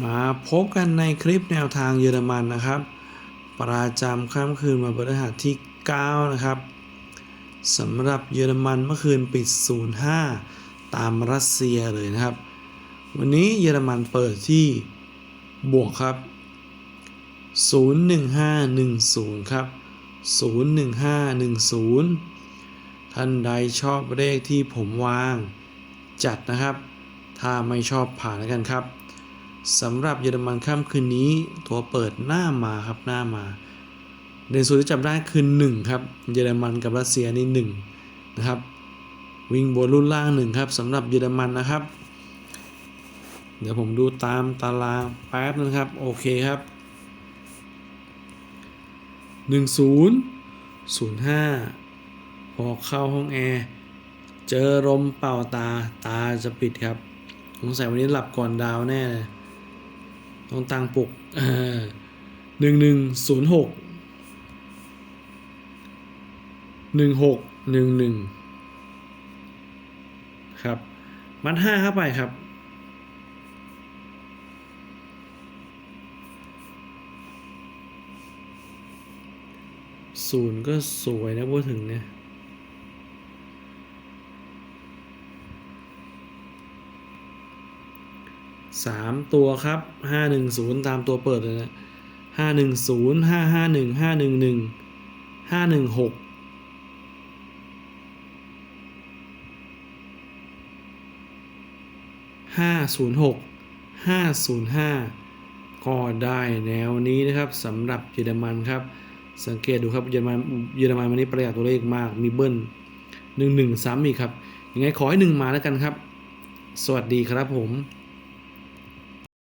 มาพบกันในคลิปแนวทางเยอรมันนะครับ ประจำค่ำคืนวันพฤหัสที่ 9 นะครับสำหรับเยอรมันเมื่อคืนปิด 0-5 ตามรัสเซียเลยนะครับ วันนี้เยอรมันเปิดที่บวกครับ 01510 ครับ 01510 ท่านใดชอบเลขที่ผมวางจัดนะครับ ถ้าไม่ชอบผ่านแล้วกันครับ สำหรับเยอรมันค่ำคืนนี้ตัวเปิดหน้ามาครับหน้ามาในส่วนที่จับได้คือ1ครับเยอรมันกับรัสเซียนี่1นะครับวิ่งบนรุ่นล่าง1ครับสำหรับเยอรมันนะครับ เดี๋ยวผมดูตามตารางแป๊บนะครับโอเคครับ 10 05 พอเข้าห้องแอร์เจอลมเป่าตาตาจะปิดครับสงสัยวันนี้หลับก่อนดาวแน่เลย ต้องตังปลุกหนึ่งหนึ่งศูนย์หกหนึ่งหกหนึ่งหนึ่งครับ มัดห้าเข้าไปครับ ศูนย์ก็สวยนะพูดถึงเนี่ย สามตัวครับห้าหนึ่งศูนย์ตามตัวเปิดเลยนะห้าหนึ่งศูนย์ห้าห้าหนึ่งห้าหนึ่งหนึ่งห้าหนึ่งหกห้าศูนย์หกห้าศูนย์ห้าก็ได้แนวนี้นะครับสำหรับเยอรมันครับ สังเกตดูครับเยอรมันเยอรมันวันนี้ประหยัดตัวเลขมากมีเบิ้ลหนึ่งหนึ่งซ้ำอีกครับยังไงขอให้หนึ่งมาแล้วกันครับ สวัสดีครับผม